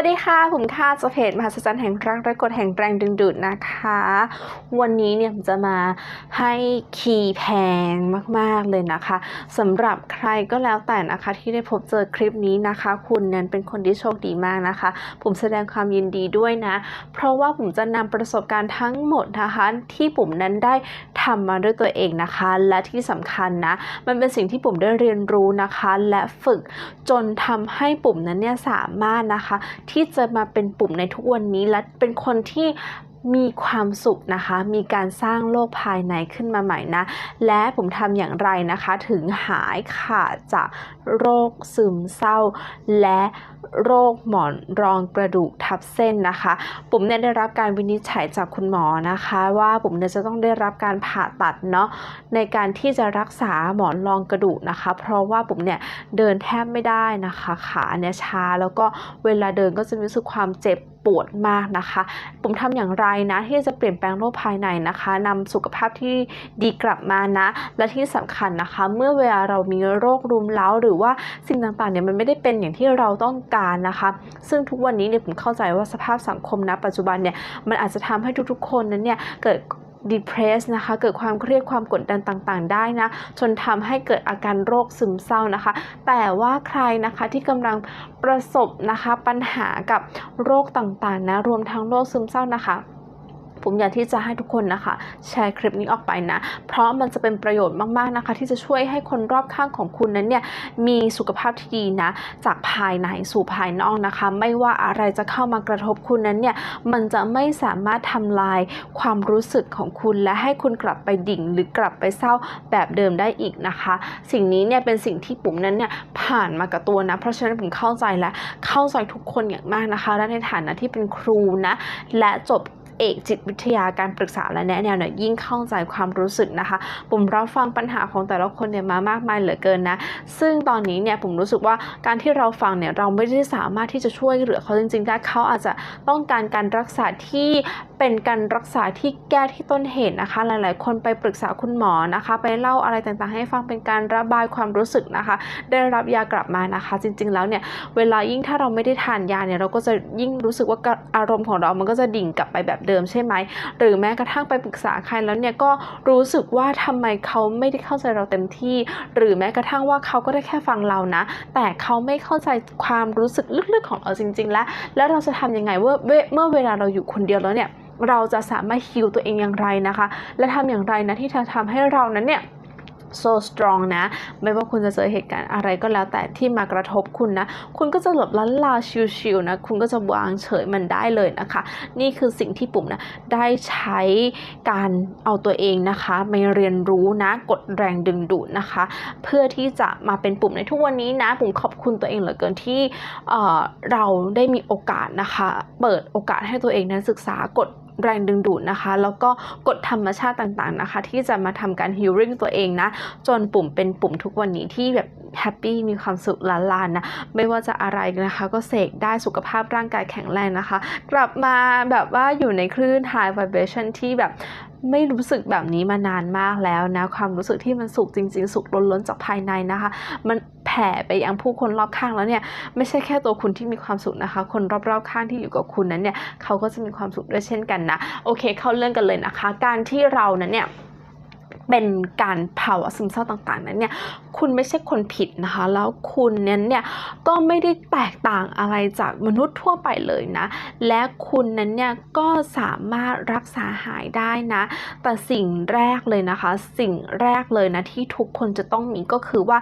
วัสดีค่ะ ผมค่าจะเพจมหัศจรรย์แห่งรักและกฎแห่งแรงดึงดูดนะคะ วันนี้เนี่ยผมจะมาให้คีย์แพงมากๆเลยนะคะสำหรับใครก็แล้วแต่นะคะ ที่ได้พบเจอคลิปนี้นะคะ คุณนั้นเป็นคนที่โชคดีมากนะคะ ผมแสดงความยินดีด้วยนะ เพราะว่าผมจะนำประสบการณ์ทั้งหมดนะคะที่ผมนั้นได้ทำมาด้วยตัวเองนะคะ และที่สำคัญนะ มันเป็นสิ่งที่ผมได้เรียนรู้นะคะ และฝึกจนทำให้ปุ่มนั้นเนี่ยสามารถนะคะที่จะมาเป็นปุ่มในทุกวันนี้และเป็นคนที่ มีความสุขนะคะ มีการสร้างโลกภายในขึ้นมาใหม่นะ และผมทำอย่างไรนะคะ ถึงหายขาดจากโรคซึมเศร้า และโรคหมอนรองกระดูกทับเส้นนะคะ ผมเนี่ยได้รับการวินิจฉัยจากคุณหมอนะคะ ว่าผมเนี่ยจะต้องได้รับการผ่าตัดเนาะในการที่จะรักษาหมอนรองกระดูกนะคะ เพราะว่าผมเนี่ยเดินแทบไม่ได้นะคะ ขาเนี่ยชาแล้วก็เวลาเดินก็จะรู้สึกความเจ็บปวดมากนะคะผมทำอย่างไรนะที่จะเปลี่ยนแปลงโรคภายในนะคะนำสุขภาพที่ดีกลับมานะ และที่สำคัญนะคะ เมื่อเวลาเรามีโรครุมเร้าหรือว่าสิ่งต่างๆเนี่ยมันไม่ได้เป็นอย่างที่เราต้องการนะคะ ซึ่งทุกวันนี้เนี่ยผมเข้าใจว่าสภาพสังคมณปัจจุบันเนี่ยมันอาจจะทำให้ทุกๆ คนนั้นเนี่ยเกิด depress นะคะเกิดความเครียดความกดดันต่างๆ ได้นะจนทำให้เกิดอาการโรคซึมเศร้านะคะ แต่ว่าใครนะคะที่กำลังประสบนะคะปัญหากับโรคต่างๆนะรวมทั้งโรคซึมเศร้านะคะ ผมอยากที่จะให้ทุกคนนะคะ แชร์คลิปนี้ออกไปนะ เพราะมันจะเป็นประโยชน์มากๆนะคะ ที่จะช่วยให้คนรอบข้างของคุณนั้นเนี่ยมีสุขภาพที่ดีนะ จากภายในสู่ภายนอกนะคะ ไม่ว่าอะไรจะเข้ามากระทบคุณนั้นเนี่ยมันจะไม่สามารถทำลายความรู้สึกของคุณ และให้คุณกลับไปดิ่งหรือกลับไปเศร้าแบบเดิมได้อีกนะคะ สิ่งนี้เนี่ยเป็นสิ่งที่ปุ่มนั้นเนี่ยผ่านมากับตัวนะ เพราะฉะนั้นผมเข้าใจและเข้าใจทุกคนอย่างมากนะคะ และในฐานะที่เป็นครูนะ และจบ เอกจิตวิทยาการปรึกษาและแนะแนวเนี่ยยิ่งเข้าใจความรู้สึกนะคะผมรับฟังปัญหาของแต่ละคนเนี่ยมามากมายเหลือเกินนะ ซึ่งตอนนี้เนี่ยผมรู้สึกว่าการที่เราฟังเนี่ยเราไม่ได้สามารถที่จะช่วยเหลือเขาจริงๆได้เขาอาจจะต้องการการรักษาที่เป็นการรักษาที่แก้ที่ต้นเหตุนะคะ หลายๆ คนไปปรึกษาคุณหมอนะคะ ไปเล่าอะไรต่างๆ ให้ฟังเป็นการระบายความรู้สึกนะคะ ได้รับยากลับมานะคะ จริง ๆ แล้วเนี่ยเวลายิ่งถ้าเราไม่ได้ทานยาเนี่ยเราก็จะยิ่งรู้สึกว่าอารมณ์ของเรามันก็จะดิ่งกลับไปแบบเดิมใช่ไหม หรือแม้กระทั่งไปปรึกษาใครแล้วเนี่ยก็รู้สึกว่าทำไมเขาไม่ได้เข้าใจเราเต็มที่ หรือแม้กระทั่งว่าเขาก็ได้แค่ฟังเรานะ แต่เขาไม่เข้าใจความรู้สึกลึกๆของเราจริง ๆ แล้ว แล้วเราจะทำยังไงเมื่อเมื่อเวลาเราอยู่คนเดียวแล้วเนี่ยเราจะสามารถฮิลตัวเองอย่างไรนะคะ และทำอย่างไรนะที่จะทำให้เรานั้นเนี่ย so strong นะ ไม่ว่าคุณจะเจอเหตุการณ์อะไรก็แล้วแต่ที่มากระทบคุณนะ คุณก็จะหลบลันลาชิวๆนะ คุณก็จะวางเฉยมันได้เลยนะคะ นี่คือสิ่งที่ปุ่มนะได้ใช้การเอาตัวเองนะคะมาเรียนรู้นะกดแรงดึงดูดนะคะ เพื่อที่จะมาเป็นปุ่มในทุกวันนี้นะ ปุ่มขอบคุณตัวเองเหลือเกินที่เเราได้มีโอกาสนะคะ เปิดโอกาสให้ตัวเองนั้นศึกษากด แรงดึงดูดนะคะ แล้วก็กฎธรรมชาติต่างๆนะคะ ที่จะมาทำการฮิลลิ่งตัวเองนะ จนปุ่มเป็นปุ่มทุกวันนี้ที่แบบแฮปปี้มีความสุขล้านลานนะ ไม่ว่าจะอะไรนะคะ ก็เสกได้สุขภาพร่างกายแข็งแรงนะคะ กลับมาแบบว่าอยู่ในคลื่น high vibration ที่แบบ ไม่รู้สึกแบบนี้มานานมากแล้วนะ ความรู้สึกที่มันสุขจริง ๆ สุขล้นๆจากภายในนะคะ มันแผ่ไปยังผู้คนรอบข้างแล้วเนี่ย ไม่ใช่แค่ตัวคุณที่มีความสุขนะคะ คนรอบๆข้างที่อยู่กับคุณนั้นเนี่ยเขาก็จะมีความสุขด้วยเช่นกันนะโอเค เข้าเรื่องกันเลยนะคะ การที่เรานั้นเนี่ยเป็นการภาวะซึมเศร้าต่างๆนั้นเนี่ย คุณไม่ใช่คนผิดนะคะ แล้วคุณนั้นเนี่ยก็ไม่ได้แตกต่างอะไรจากมนุษย์ทั่วไปเลยนะ และคุณนั้นเนี่ยก็สามารถรักษาหายได้นะ แต่สิ่งแรกเลยนะคะ สิ่งแรกเลยนะที่ทุกคนจะต้องมีก็คือว่า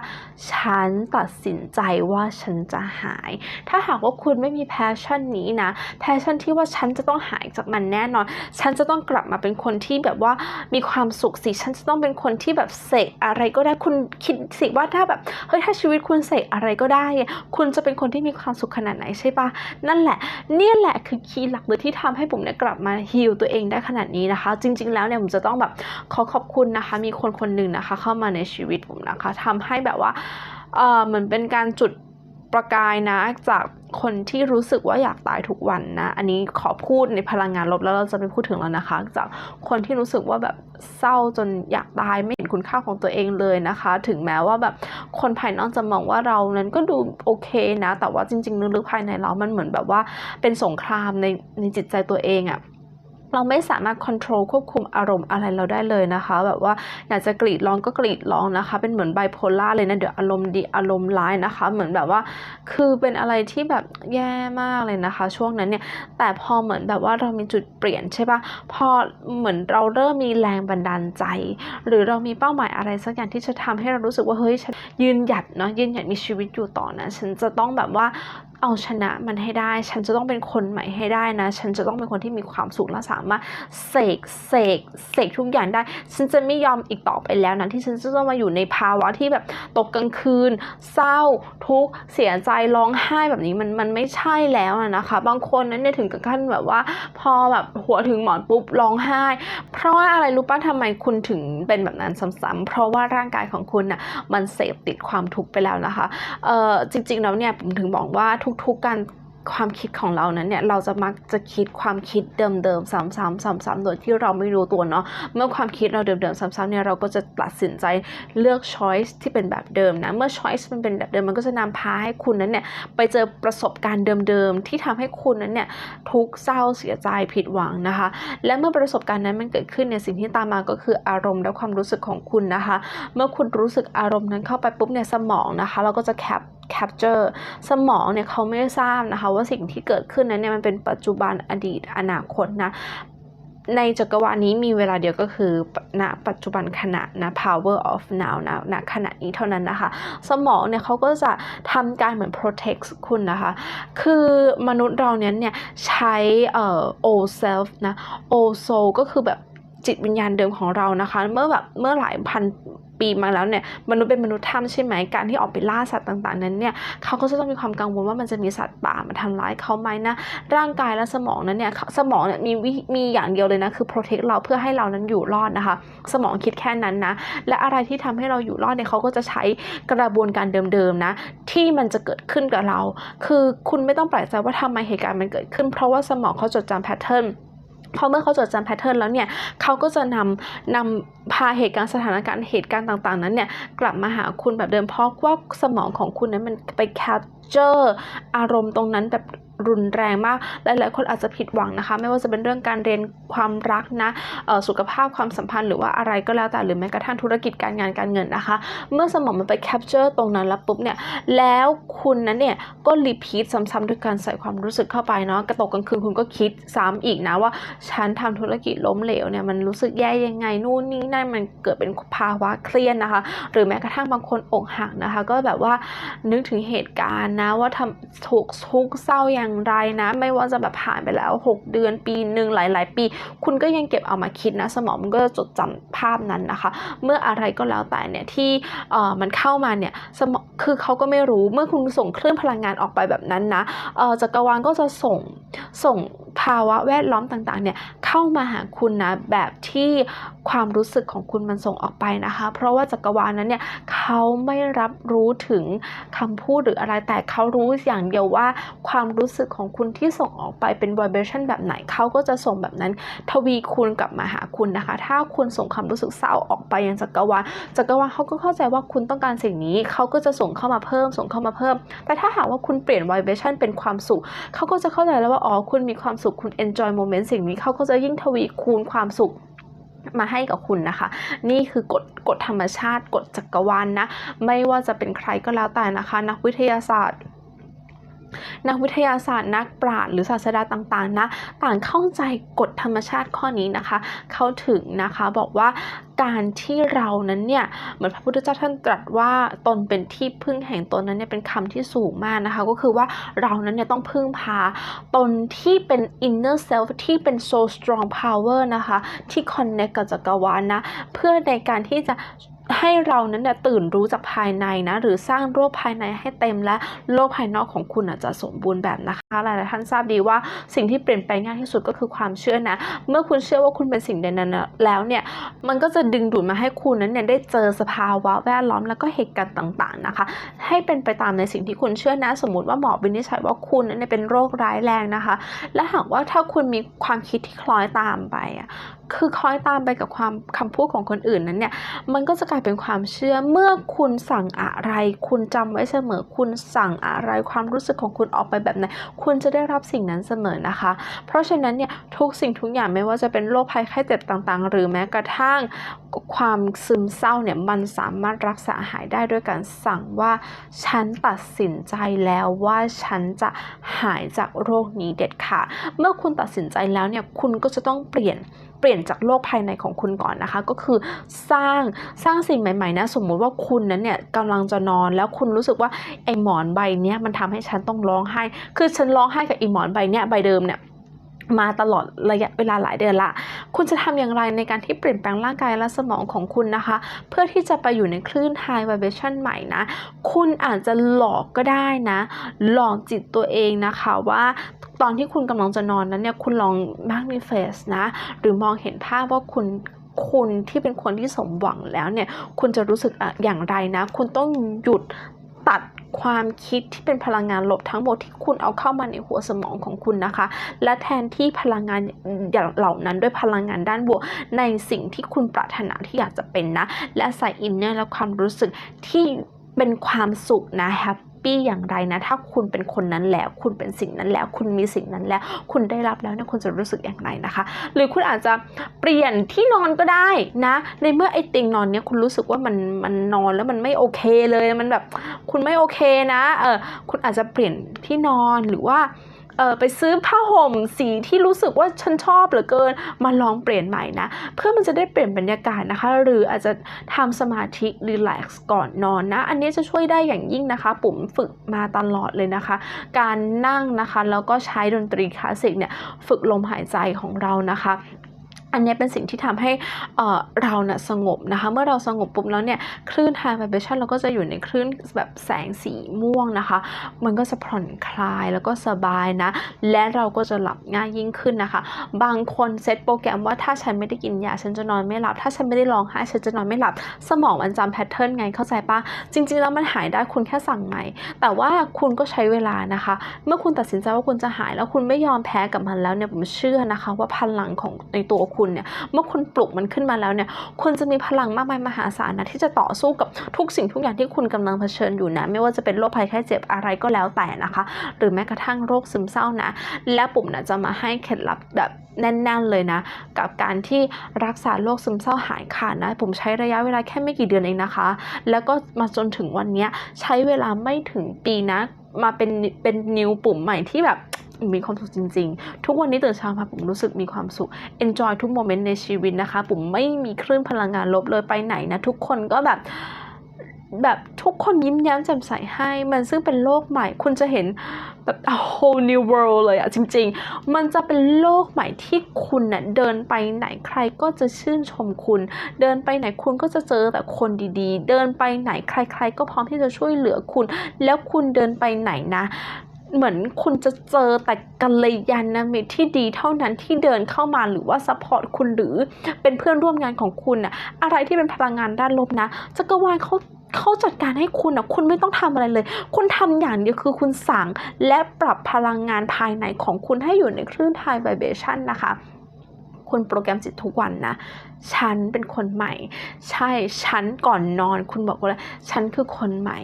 ฉันตัดสินใจว่าฉันจะหาย ถ้าหากว่าคุณไม่มีแพชชั่นนี้นะ แพชชั่นที่ว่าฉันจะต้องหายจากมันแน่นอน ฉันจะต้องกลับมาเป็นคนที่แบบว่ามีความสุขสิ ฉันจะต้องเป็นคนที่แบบเสกอะไรก็ได้คุณคิดสิว่าถ้าแบบเฮ้ยถ้าชีวิตคุณเสกอะไรก็ได้ คุณจะเป็นคนที่มีความสุขขนาดไหนใช่ปะนั่นแหละเนี่ยแหละคือคีย์หลักเลยที่ทำให้ผมเนี่ยกลับมาฮิลตัวเองได้ขนาดนี้นะคะ จริง ๆ แล้วเนี่ยผมจะต้องแบบขอขอบคุณนะคะ มีคนคนหนึ่งนะคะ เข้ามาในชีวิตผมนะคะทำให้แบบว่าเออเหมือนเป็นการจุดประกายนะจาก คนที่รู้สึกว่าอยากตายทุกวันนะ อันนี้ขอพูดในพลังงานลบแล้วเราจะไม่พูดถึงแล้วนะคะ จากคนที่รู้สึกว่าแบบเศร้าจนอยากตายไม่เห็นคุณค่าของตัวเองเลยนะคะ ถึงแม้ว่าแบบคนภายนอกจะมองว่าเรานั้นก็ดูโอเคนะ แต่ว่าจริงๆลึกๆภายในเรามันเหมือนแบบว่าเป็นสงครามในในจิตใจตัวเองอะ เราไม่สามารถควบคุมควบคุมอารมณ์อะไรเราได้เลยนะคะ แบบว่าอยากจะกรีดร้องก็กรีดร้องนะคะ เป็นเหมือนไบโพล่าเลยนะเดี๋ยวอารมณ์ดีอารมณ์ร้ายนะคะ เหมือนแบบว่าคือเป็นอะไรที่แบบแย่มากเลยนะคะ ช่วงนั้นเนี่ยแต่พอเหมือนแบบว่าเรามีจุดเปลี่ยนใช่ปะพอเหมือนเราเริ่มมีแรงบันดาลใจ หรือเรามีเป้าหมายอะไรสักอย่างที่จะทำให้เรารู้สึกว่าเฮ้ยฉันยืนหยัดเนาะยืนหยัดมีชีวิตอยู่ต่อนะ ฉันจะต้องแบบว่า เอาชนะมันให้ได้ ฉันจะต้องเป็นคนใหม่ให้ได้นะ ฉันจะต้องเป็นคนที่มีความสุขและสามารถเสกเสกเสกทุกอย่างได้ ฉันจะไม่ยอมอีกต่อไปแล้วนะที่ฉันจะต้องมาอยู่ในภาวะที่แบบตกกลางคืน เศร้า ทุกข์เสียใจร้องไห้แบบนี้มันมันไม่ใช่แล้วนะนะคะ บางคนนั้นเนี่ยถึงกับขั้นแบบว่า พอแบบหัวถึงหมอนปุ๊บร้องไห้ เพราะว่าอะไรรู้ป่ะทำไมคุณถึงเป็นแบบนั้นซ้ำๆเพราะว่าร่างกายของคุณน่ะมันเสพติดความทุกข์ไปแล้วนะคะเออจริงๆแล้วเนี่ยผมถึงบอกว่าทุกๆการความคิดของเรานั้นเนี่ยเราจะมักจะคิดความคิดเดิมๆซ้ำๆซ้ำๆโดยที่เราไม่รู้ตัวเนาะเมื่อความคิดเราเดิมๆซ้ำๆเนี่ยเราก็จะตัดสินใจเลือก choice ที่เป็นแบบเดิมนะเมื่อ choice มันเป็นแบบเดิมมันก็จะนำพาให้คุณนั้นเนี่ยไปเจอประสบการณ์เดิมๆที่ทำให้คุณนั้นเนี่ยทุกเศร้าเสียใจผิดหวังนะคะ และเมื่อประสบการณ์นั้นมันเกิดขึ้นเนี่ยสิ่งที่ตามมาก็คืออารมณ์และความรู้สึกของคุณนะคะ เมื่อคุณรู้สึกอารมณ์นั้นเข้าไปปุ๊บเนี่ยสมองนะคะ เราก็จะแคป capture สมองเนี่ยเขาไม่ทราบนะคะว่าสิ่งที่เกิดขึ้นนั้นเนี่ยมันเป็นปัจจุบันอดีตอนาคตนะในจักรวาลนี้มีเวลาเดียวก็คือณปัจจุบันขณะนะ power of now นะณขณะนี้เท่านั้นนะคะ สมองเนี่ยเขาก็จะทำการเหมือน protect คุณนะคะ คือมนุษย์เราเนี้ยเนี่ยใช้เอ่อ old self นะ old soul ก็คือแบบ จิตวิญญาณเดิมของเรานะคะ เมื่อแบบเมื่อหลายพันปีมาแล้วเนี่ยมนุษย์เป็นมนุษย์ถ้ำใช่ไหมการที่ออกไปล่าสัตว์ต่างๆ นั้นเนี่ยเขาก็จะต้องมีความกังวลว่ามันจะมีสัตว์ป่ามาทำร้ายเขาไหมนะร่างกายและสมองนั้นเนี่ยสมองเนี่ยมีวิมีอย่างเดียวเลยนะคือ protect เราเพื่อให้เรานั้นอยู่รอดนะคะ สมองคิดแค่นั้นนะและอะไรที่ทำให้เราอยู่รอดเนี่ยเขาก็จะใช้กระบวนการเดิมๆนะที่มันจะเกิดขึ้นกับเรา คือคุณไม่ต้องแปลกใจว่าทำไมเหตุการณ์มันเกิดขึ้น เพราะว่าสมองเขาจดจำแพทเทิร์น พอเมื่อเขาจดจำแพทเทิร์นแล้วเนี่ยเขาก็จะนำนำพาเหตุการณ์สถานการณ์เหตุการณ์ต่างๆ นั้นเนี่ยกลับมาหาคุณแบบเดิมเพราะว่าสมองของคุณนั้นมันไปแคปเจอร์อารมณ์ตรงนั้นแบบ รุนแรงมากหลายๆคนอาจจะผิดหวังนะคะ ไม่ว่าจะเป็นเรื่องการเรียนความรักนะสุขภาพความสัมพันธ์หรือว่าอะไรก็แล้วแต่หรือแม้กระทั่งธุรกิจการงานการเงินนะคะ เมื่อสมองมันไปแคปเจอร์ตรงนั้นแล้วปุ๊บเนี่ยแล้วคุณนั้นเนี่ยก็รีพีทซ้ำๆด้วยการใส่ความรู้สึกเข้าไปเนาะกระตกกลางคืนคุณก็คิดซ้ำอีกนะว่าฉันทำธุรกิจล้มเหลวเนี่ยมันรู้สึกแย่ยังไงนู่นนี่นั่นมันเกิดเป็นภาวะเครียดนะคะ หรือแม้กระทั่งบางคนอกหักนะคะ ก็แบบว่านึกถึงเหตุการณ์นะว่าทำถูกทุกเศร้ายอย่างไรนะ ไม่ว่าจะแบบผ่านไปแล้ว 6 เดือนปีหนึ่งหลาย ๆ ปี คุณก็ยังเก็บเอามาคิดนะ สมองมันก็จะจดจำภาพนั้นนะคะ เมื่ออะไรก็แล้วแต่เนี่ยที่เออมันเข้ามาเนี่ยสมองคือเขาก็ไม่รู้เมื่อคุณส่งคลื่นพลังงานออกไปแบบนั้นนะเออจักรวาลก็จะส่งส่งภาวะแวดล้อมต่างๆ เนี่ยเข้ามาหาคุณนะแบบที่ความรู้สึกของคุณมันส่งออกไปนะคะ เพราะว่าจักรวาลนั้นเนี่ยเขาไม่รับรู้ถึงคำพูดหรืออะไรแต่เขารู้อย่างเดียวว่าความรู้สึกของคุณที่ส่งออกไปเป็น vibration แบบไหนเขาก็จะส่งแบบนั้น ทวีคูณกลับมาหาคุณนะคะ ถ้าคุณส่งความรู้สึกเศร้าออกไปยังจักรวาลจักรวาลเขาก็เข้าใจว่าคุณต้องการสิ่งนี้เขาก็จะส่งเข้ามาเพิ่ม ส่งเข้ามาเพิ่ม แต่ถ้าหากว่าคุณเปลี่ยน vibration เป็นความสุขเขาก็จะเข้าใจแล้วว่าอ๋อคุณมีความสุขคุณ enjoy moment สิ่งนี้เขาก็จะยิ่งทวีคูณความสุขมาให้กับคุณนะคะ นี่คือกฎกฎธรรมชาติกฎจักรวาลนนะ ไม่ว่าจะเป็นใครก็แล้วแต่นะคะ นักวิทยาศาสตร์ นักวิทยาศาสตร์นักปราชญ์หรือศาสดาต่างๆนะต่างเข้าใจกฎธรรมชาติข้อนี้นะคะ เข้าถึงนะคะบอกว่าการที่เรานั้นเนี่ยเหมือนพระพุทธเจ้าท่านตรัสว่าตนเป็นที่พึ่งแห่งตนนั้นเนี่ยเป็นคำที่สูงมากนะคะ ก็คือว่าเรานั้นเนี่ยต้องพึ่งพาตนที่เป็น inner self ที่เป็น so strong power นะคะ ที่ connect กับจักรวาลนะ เพื่อในการที่จะ ให้เรานั้นเนี่ยตื่นรู้จากภายในนะ หรือสร้างโลกภายในให้เต็มและโลกภายนอกของคุณอาจจะสมบูรณ์แบบนะคะหลายๆท่านทราบดีว่าสิ่งที่เปลี่ยนแปลงง่ายที่สุดก็คือความเชื่อนะ เมื่อคุณเชื่อว่าคุณเป็นสิ่งใดนั้นแล้วเนี่ยมันก็จะดึงดูดมาให้คุณนั้นเนี่ยได้เจอสภาวะแวดล้อมแล้วก็เหตุการณ์ต่างๆนะคะ ให้เป็นไปตามในสิ่งที่คุณเชื่อนะ สมมติว่าหมอวินิจฉัยว่าคุณนั้นเนี่ยเป็นโรคร้ายแรงนะคะ และหากว่าถ้าคุณมีความคิดที่คล้อยตามไปอะคือคล้อยตามไปกับความคำพูดของคนอื่นนั้นเนี่ยมันก็จะกลายเป็นความเชื่อเมื่อคุณสั่งอะไร คุณจำไว้เสมอ คุณสั่งอะไรความรู้สึกของคุณออกไปแบบไหนคุณจะได้รับสิ่งนั้นเสมอนะคะ เพราะฉะนั้นเนี่ยทุกสิ่งทุกอย่างไม่ว่าจะเป็นโรคภัยไข้เจ็บต่างๆ หรือแม้กระทั่งความซึมเศร้าเนี่ยมันสามารถรักษาหายได้ด้วยการสั่งว่าฉันตัดสินใจแล้วว่าฉันจะหายจากโรคนี้เด็ดขาดเมื่อคุณตัดสินใจแล้วเนี่ยคุณก็จะต้องเปลี่ยนเปลี่ยนจากโลกภายในของคุณก่อนนะคะ ก็คือสร้างสร้างสิ่งใหม่ๆนะสมมุติว่าคุณนั้นเนี่ยกำลังจะนอนแล้วคุณรู้สึกว่าไอ้หมอนใบเนี้ยมันทำให้ฉันต้องร้องไห้ คือฉันร้องไห้กับไอ้หมอนใบเนี้ยใบเดิมเนี่ย มาตลอดระยะเวลาหลายเดือนละ คุณจะทำอย่างไรในการที่เปลี่ยนแปลงร่างกายและสมองของคุณนะคะ เพื่อที่จะไปอยู่ในคลื่น high vibration ใหม่นะ คุณอาจจะหลอกก็ได้นะ หลอกจิตตัวเองนะคะว่าตอนที่คุณกำลังจะนอนนั้นเนี่ยคุณลอง manifest นะ หรือมองเห็นภาพว่าคุณคุณที่เป็นคนที่สมหวังแล้วเนี่ย คุณจะรู้สึกอะอย่างไรนะ คุณต้องหยุด ตัดความคิดที่เป็นพลังงานลบทั้งหมดที่คุณเอาเข้ามาในหัวสมองของคุณนะคะ และแทนที่พลังงานอย่างเหล่านั้นด้วยพลังงานด้านบวก ในสิ่งที่คุณปรารถนาที่อยากจะเป็นนะ และใส่อินเนอร์และความรู้สึกที่เป็นความสุขนะแฮป ปี้อย่างไรนะ ถ้าคุณเป็นคนนั้นแล้ว คุณเป็นสิ่งนั้นแล้ว คุณมีสิ่งนั้นแล้ว คุณได้รับแล้วเนี่ยคุณจะรู้สึกอย่างไรนะคะ หรือคุณอาจจะเปลี่ยนที่นอนก็ได้นะ ในเมื่อไอ้เตียงนอนเนี่ยคุณรู้สึกว่ามันมันนอนแล้วมันไม่โอเคเลยมันแบบ คุณไม่โอเคนะเออคุณอาจจะเปลี่ยนที่นอนหรือว่า เออไปซื้อผ้าห่มสีที่รู้สึกว่าฉันชอบเหลือเกิน มาลองเปลี่ยนใหม่นะ เพื่อมันจะได้เปลี่ยนบรรยากาศนะคะ หรืออาจจะทำสมาธิรีแลกซ์ก่อนนอนนะ อันนี้จะช่วยได้อย่างยิ่งนะคะ ปุ่มฝึกมาตลอดเลยนะคะ การนั่งนะคะแล้วก็ใช้ดนตรีคลาสสิกเนี่ยฝึกลมหายใจของเรานะคะ อันนี้เป็นสิ่งที่ทำให้เราเนะ่ะสงบนะคะ เมื่อเราสงบปุ๊บแล้วเนี่ยคลื่น high vibration เราก็จะอยู่ในคลื่นแบบแสงสีม่วงนะคะ มันก็จะผ่อนคลายแล้วก็สบายนะ และเราก็จะหลับง่ายยิ่งขึ้นนะคะ บางคนเซตโปรแกรมว่าถ้าฉันไม่ได้กินยาฉันจะนอนไม่หลับ ถ้าฉันไม่ได้ร้องไห้ฉันจะนอนไม่หลับ สมองมันจำแพทเทิร์นไงเข้าใจปะจริง ๆ แล้วมันหายได้คุณแค่สั่งใหม่แต่ว่าคุณก็ใช้เวลานะคะ เมื่อคุณตัดสินใจว่าคุณจะหายแล้วคุณไม่ยอมแพ้กับมันแล้วเนี่ยผมเชื่อนะคะ ว่าพลังของในตัวคุณเนี่ยเมื่อคุณปลุกมันขึ้นมาแล้วเนี่ยคุณจะมีพลังมากมายมหาศาลนะที่จะต่อสู้กับทุกสิ่งทุกอย่างที่คุณกำลังเผชิญอยู่นะไม่ว่าจะเป็นโรคภัยไข้เจ็บอะไรก็แล้วแต่นะคะ หรือแม้กระทั่งโรคซึมเศร้านะ และปุ่มนะจะมาให้เคล็ดลับแบบแน่นๆเลยนะ กับการที่รักษาโรคซึมเศร้าหายขาดนะ ผมใช้ระยะเวลาแค่ไม่กี่เดือนเองนะคะ แล้วก็มาจนถึงวันนี้ใช้เวลาไม่ถึงปีนะ มาเป็นเป็นนิวปุ่มใหม่ที่แบบ มีความสุขจริง ๆ ทุกวันนี้ตื่นเช้ามาผมรู้สึกมีความสุข enjoy ทุกโมเมนต์ในชีวิตนะคะผมไม่มีคลื่นพลังงานลบเลยไปไหนนะทุกคนก็แบบแบบทุกคนยิ้มแย้มแจ่มใสให้ มันซึ่งเป็นโลกใหม่ คุณจะเห็นแบบ a whole new world เลยอะจริง ๆ มันจะเป็นโลกใหม่ที่คุณน่ะเดินไปไหนใครก็จะชื่นชมคุณ เดินไปไหนคุณก็จะเจอแต่คนดีๆ เดินไปไหนใคร ๆ ก็พร้อมที่จะช่วยเหลือคุณ แล้วคุณเดินไปไหนนะ เหมือนคุณจะเจอแต่กัลยาณมิตรที่ดีเท่านั้นที่เดินเข้ามาหรือว่าซัพพอร์ตคุณหรือเป็นเพื่อนร่วมงานของคุณอะอะไรที่เป็นพลังงานด้านลบนะจักรวาลเขาเขาจัดการให้คุณนะคุณไม่ต้องทำอะไรเลย คุณทำอย่างเดียวคือคุณสั่ง และปรับพลังงานภายในของคุณให้อยู่ในคลื่น high vibration นะคะ คุณโปรแกรมจิตทุกวันนะ ฉันเป็นคนใหม่ ใช่ฉันก่อนนอน คุณบอกว่าฉันคือคนใหม่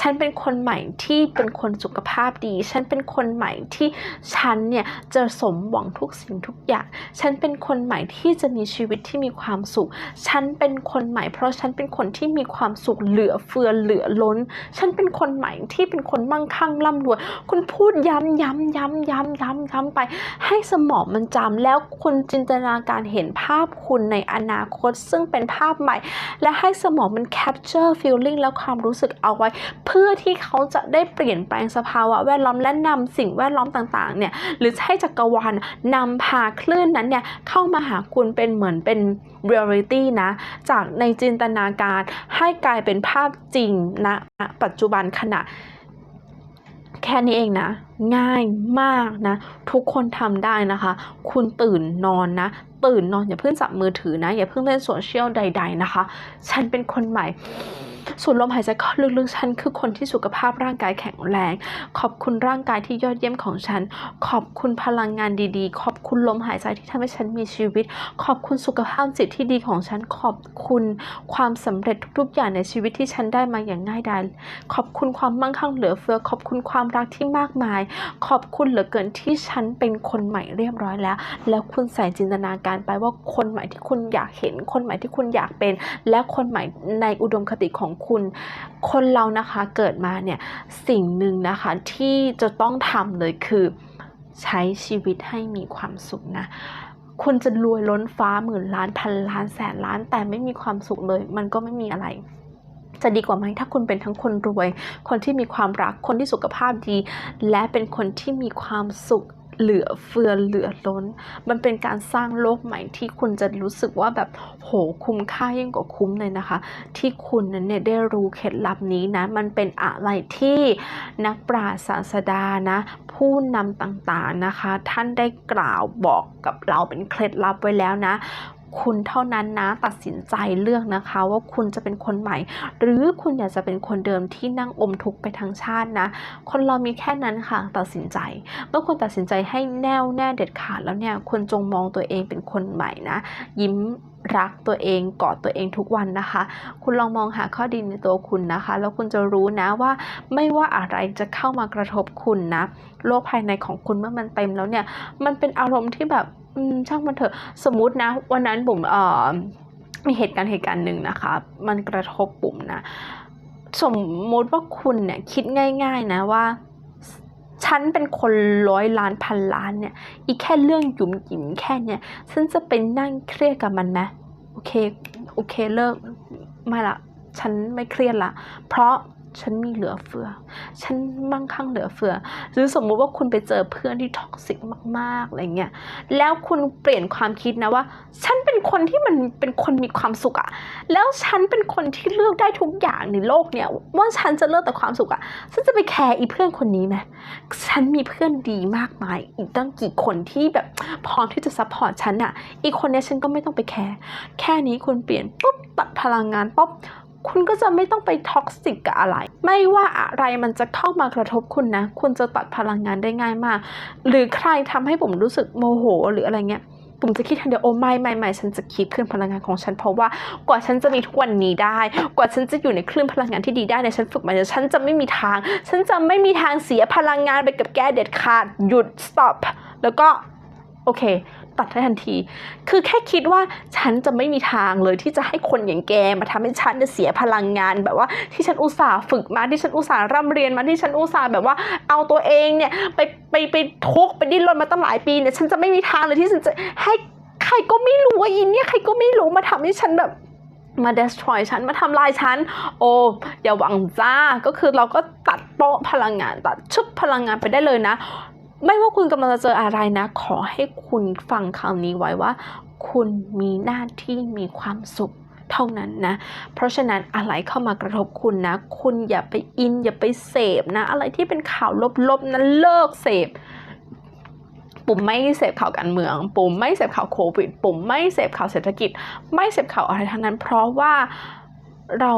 ฉันเป็นคนใหม่ที่เป็นคนสุขภาพดี ฉันเป็นคนใหม่ที่ฉันเนี่ยจะสมหวังทุกสิ่งทุกอย่าง ฉันเป็นคนใหม่ที่จะมีชีวิตที่มีความสุข ฉันเป็นคนใหม่ เพราะฉันเป็นคนที่มีความสุขเหลือเฟือเหลือล้น ฉันเป็นคนใหม่ที่เป็นคนมั่งคั่งร่ำรวยคุณพูดย้ำย้ำย้ำย้ำย้ำย้ำไป ให้สมองมันจำแล้วคุณจินตนนาการเห็นภาพคุณในอนาคต ซึ่งเป็นภาพใหม่ และให้สมองมัน capture feeling และความรู้สึกเอาไว้ เพื่อที่เขาจะได้เปลี่ยนแปลงสภาวะแวดล้อมและนำสิ่งแวดล้อมต่างๆเนี่ยหรือให้จักรวาลนำพาคลื่นนั้นเนี่ยเข้ามาหาคุณเป็นเหมือนเป็น reality นะ จากในจินตนาการให้กลายเป็นภาพจริงณณปัจจุบันขณะ แค่นี้เองนะ ง่ายมากนะ ทุกคนทำได้นะคะ คุณตื่นนอนนะ ตื่นนอนอย่าเพิ่งจับมือถือนะ อย่าเพิ่งเล่นโซเชียลใด ๆนะคะ ฉันเป็นคนใหม่ สูดลมหายใจเข้าลึกๆ ฉันคือคนที่สุขภาพร่างกายแข็งแรง ขอบคุณร่างกายที่ยอดเยี่ยมของฉัน ขอบคุณพลังงานดีๆ ขอบคุณลมหายใจที่ทำให้ฉันมีชีวิต ขอบคุณสุขภาพจิตที่ดีของฉัน ขอบคุณความสำเร็จทุกๆ อย่างในชีวิตที่ฉันได้มาอย่างง่ายดาย ขอบคุณความมั่งคั่งเหลือเฟือ ขอบคุณความรักที่มากมาย ขอบคุณเหลือเกินที่ฉันเป็นคนใหม่เรียบร้อยแล้ว แล้วคุณใส่จินตนาการไปว่าคนใหม่ที่คุณอยากเห็น คนใหม่ที่คุณอยากเป็น และคนใหม่ในอุดมคติของคุณ คนเรานะคะเกิดมาเนี่ยสิ่งหนึ่งนะคะที่จะต้องทำเลยคือใช้ชีวิตให้มีความสุขนะคุณจะรวยล้นฟ้าหมื่นล้านพันล้านแสนล้าน แต่ไม่มีความสุขเลย มันก็ไม่มีอะไร จะดีกว่าไหมถ้าคุณเป็นทั้งคนรวย คนที่มีความรักคนที่สุขภาพดี และเป็นคนที่มีความสุข เหลือเฟือเหลือล้น มันเป็นการสร้างโลกใหม่ที่คุณจะรู้สึกว่าแบบโหคุ้มค่ายิ่งกว่าคุ้มเลยนะคะ ที่คุณนั้นเนี่ยได้รู้เคล็ดลับนี้นะ มันเป็นอะไรที่นักปราชญ์ศาสดานะ ผู้นำต่างๆนะคะ ท่านได้กล่าวบอกกับเราเป็นเคล็ดลับไว้แล้วนะ คุณเท่านั้นนะตัดสินใจเลือกนะคะ ว่าคุณจะเป็นคนใหม่ หรือคุณอยากจะเป็นคนเดิมที่นั่งอมทุกข์ไปทั้งชาตินะ คนเรามีแค่นั้นค่ะตัดสินใจ เมื่อคุณตัดสินใจให้แน่วแน่เด็ดขาดแล้วเนี่ยคุณจงมองตัวเองเป็นคนใหม่นะ ยิ้ม รักตัวเองกอดตัวเองทุกวันนะคะ คุณลองมองหาข้อดีในตัวคุณนะคะ แล้วคุณจะรู้นะว่าไม่ว่าอะไรจะเข้ามากระทบคุณนะ โลกภายในของคุณเมื่อมันเต็มแล้วเนี่ย มันเป็นอารมณ์ที่แบบอืมช่างมันเถอะสมมตินะ วันนั้นบุ๋มเอ่อมีเหตุการณ์เหตุการณ์หนึ่งนะคะ มันกระทบบุ๋มนะ สมมติว่าคุณเนี่ยคิดง่าย ๆ นะว่า ฉันเป็นคนร้อยล้านพันล้านเนี่ย อีกแค่เรื่องหยุมหยิมแค่เนี่ย ฉันจะไปนั่งเครียดกับมันไหมโอเค โอเคเลิก ไม่ละ ฉันไม่เครียดละ เพราะ ฉันมีเหลือเฟือ ฉันมั่งคั่งเหลือเฟือ หรือสมมุติว่าคุณไปเจอเพื่อนที่ท็อกซิกมากๆอะไรเงี้ยแล้วคุณเปลี่ยนความคิดนะว่า ฉันเป็นคนที่มันเป็นคนมีความสุขอะแล้วฉันเป็นคนที่เลือกได้ทุกอย่างในโลกเนี่ยว่าฉันจะเลือกแต่ความสุขอะฉันจะไปแคร์อีเพื่อนคนนี้ไหมฉันมีเพื่อนดีมากมาย อีกตั้งกี่คนที่แบบพร้อมที่จะซัพพอร์ตฉันอะอีกคนเนี้ยฉันก็ไม่ต้องไปแคร์แค่นี้คุณเปลี่ยนปุ๊บตัดพลังงานปุ๊บ คุณก็จะไม่ต้องไปท็อกซิกกับอะไร ไม่ว่าอะไรมันจะเข้ามากระทบคุณนะ คุณจะตัดพลังงานได้ง่ายมาก หรือใครทำให้ผมรู้สึกโมโหหรืออะไรเงี้ยผมจะคิดทันเดียวโอ้ไม่ไม่ไม่ฉันจะคีบคลื่นพลังงานของฉันเพราะว่ากว่าฉันจะมีทุกวันนี้ได้ กว่าฉันจะอยู่ในคลื่นพลังงานที่ดีได้เนี่ยฉันฝึกมาเนี่ยฉันจะไม่มีทาง ฉันจะไม่มีทางเสียพลังงานไปกับแกเด็ดขาดหยุด stop แล้วก็โอเค ตัดได้ทันที คือแค่คิดว่าฉันจะไม่มีทางเลยที่จะให้คนอย่างแกมาทำให้ฉันเนี่ยเสียพลังงานแบบว่าที่ฉันอุตส่าห์ฝึกมาที่ฉันอุตส่าห์ร่ำเรียนมาที่ฉันอุตส่าห์แบบว่าเอาตัวเองเนี่ยไปไปไปทุกไปดิ้นรนมาตั้งหลายปีเนี่ยฉันจะไม่มีทางเลยที่ฉันจะให้ใครก็ไม่รู้ว่าอินเนี่ยใครก็ไม่รู้มาทำให้ฉันแบบมา destroy ฉัน มาทำลายฉัน โอ้อย่าหวังจ้า ก็คือเราก็ตัดโปะพลังงานตัดชุบพลังงานไปได้เลยนะ ไม่ว่าคุณกำลังจะเจออะไรนะ ขอให้คุณฟังคำนี้ไว้ว่า คุณมีหน้าที่มีความสุขเท่านั้นนะ เพราะฉะนั้นอะไรเข้ามากระทบคุณนะ คุณอย่าไปอิน อย่าไปเสพนะ อะไรที่เป็นข่าวลบๆนั้นเลิกเสพปุ่มไม่เสพข่าวการเมือง ปุ่มไม่เสพข่าวโควิด ปุ่มไม่เสพข่าวเศรษฐกิจ ไม่เสพข่าวอะไรทั้งนั้น เพราะว่าเรา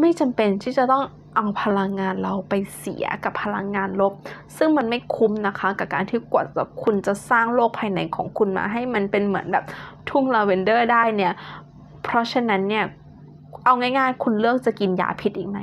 ไม่จำเป็นที่จะต้อง เอาพลังงานเราไปเสียกับพลังงานลบ ซึ่งมันไม่คุ้มนะคะ กับการที่กว่าจะคุณจะสร้างโลกภายในของคุณมาให้มันเป็นเหมือนแบบทุ่งลาเวนเดอร์ได้เนี่ย เพราะฉะนั้นเนี่ยเอาง่ายๆ คุณเลือกจะกินยาพิษอีกไหม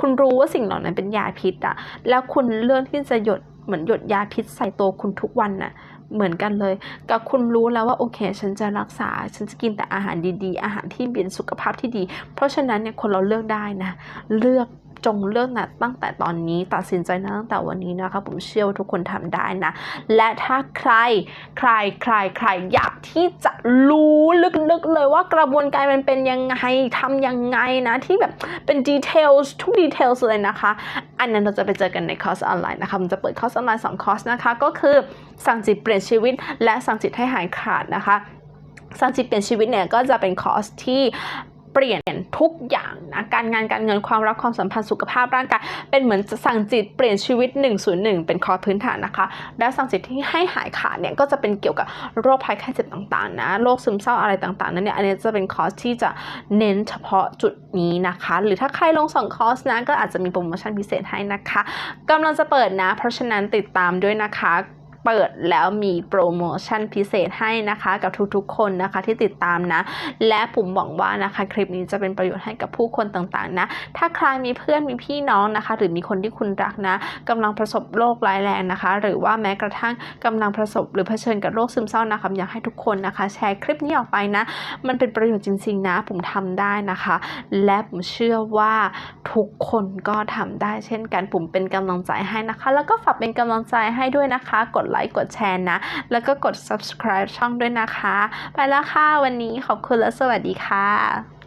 คุณรู้ว่าสิ่งเหล่านั้นเป็นยาพิษอะแล้วคุณเลือกที่จะหยดเหมือนหยดยาพิษใส่ตัวคุณทุกวันน่ะ เหมือนกันเลย กับคุณรู้แล้วว่าโอเค ฉันจะรักษา ฉันจะกินแต่อาหารดีๆ อาหารที่เป็นสุขภาพที่ดี เพราะฉะนั้นเนี่ยคนเราเลือกได้นะ เลือก จงเลือกนะตั้งแต่ตอนนี้ตัดสินใจนะตั้งแต่วันนี้นะคะผมเชื่อว่าทุกคนทำได้นะ และถ้าใครใครใครใครอยากที่จะรู้ลึกๆเลยว่ากระบวนการมันเป็นยังไงทำยังไงนะ ที่แบบเป็น details ทุก details เลยนะคะ อันนั้นเราจะไปเจอกันในคอร์สออนไลน์นะคะมันจะเปิดคอร์สออนไลน์2คอร์สนะคะก็คือสั่งจิตเปลี่ยนชีวิต และสั่งจิตให้หายขาดนะคะสั่งจิตเปลี่ยนชีวิตเนี่ยก็จะเป็นคอร์สที่ เปลี่ยนทุกอย่างนะการงานการเงินความรักความสัมพันธ์สุขภาพร่างกายเป็นเหมือนสั่งจิตเปลี่ยนชีวิต 101 เป็นคอพื้นฐานนะคะ และสั่งจิตที่ให้หายขาดเนี่ยก็จะเป็นเกี่ยวกับโรคภัยไข้เจ็บต่างๆนะโรคซึมเศร้าอะไรต่างๆนั้นเนี่ยอันนี้จะเป็นคอร์สที่จะเน้นเฉพาะจุดนี้นะคะ หรือถ้าใครลงสองคอร์สนะก็อาจจะมีโปรโมชั่นพิเศษให้นะคะกำลังจะเปิดนะ เพราะฉะนั้นติดตามด้วยนะคะ เปิดแล้วมีโปรโมชั่นพิเศษให้นะคะกับทุกๆ คนนะคะที่ติดตามนะ และผมหวังว่านะคะคลิปนี้จะเป็นประโยชน์ให้กับผู้คนต่างๆนะ ถ้าใครมีเพื่อนมีพี่น้องนะคะ หรือมีคนที่คุณรักนะกำลังประสบโรคร้ายแรงนะคะ หรือว่าแม้กระทั่งกำลังประสบหรือเผชิญกับโรคซึมเศร้านะคะอยากให้ทุกคนนะคะ แชร์คลิปนี้ออกไปนะ มันเป็นประโยชน์จริง ๆ นะ ผมทำได้นะคะ และผมเชื่อว่าทุกคนก็ทำได้เช่นกันผมเป็นกำลังใจให้นะคะ แล้วก็ฝากเป็นกำลังใจให้ด้วยนะคะ กดไลค์กดแชร์นะ แล้วก็กด subscribe ช่องด้วยนะคะ ไปแล้วค่ะ วันนี้ขอบคุณและสวัสดีค่ะ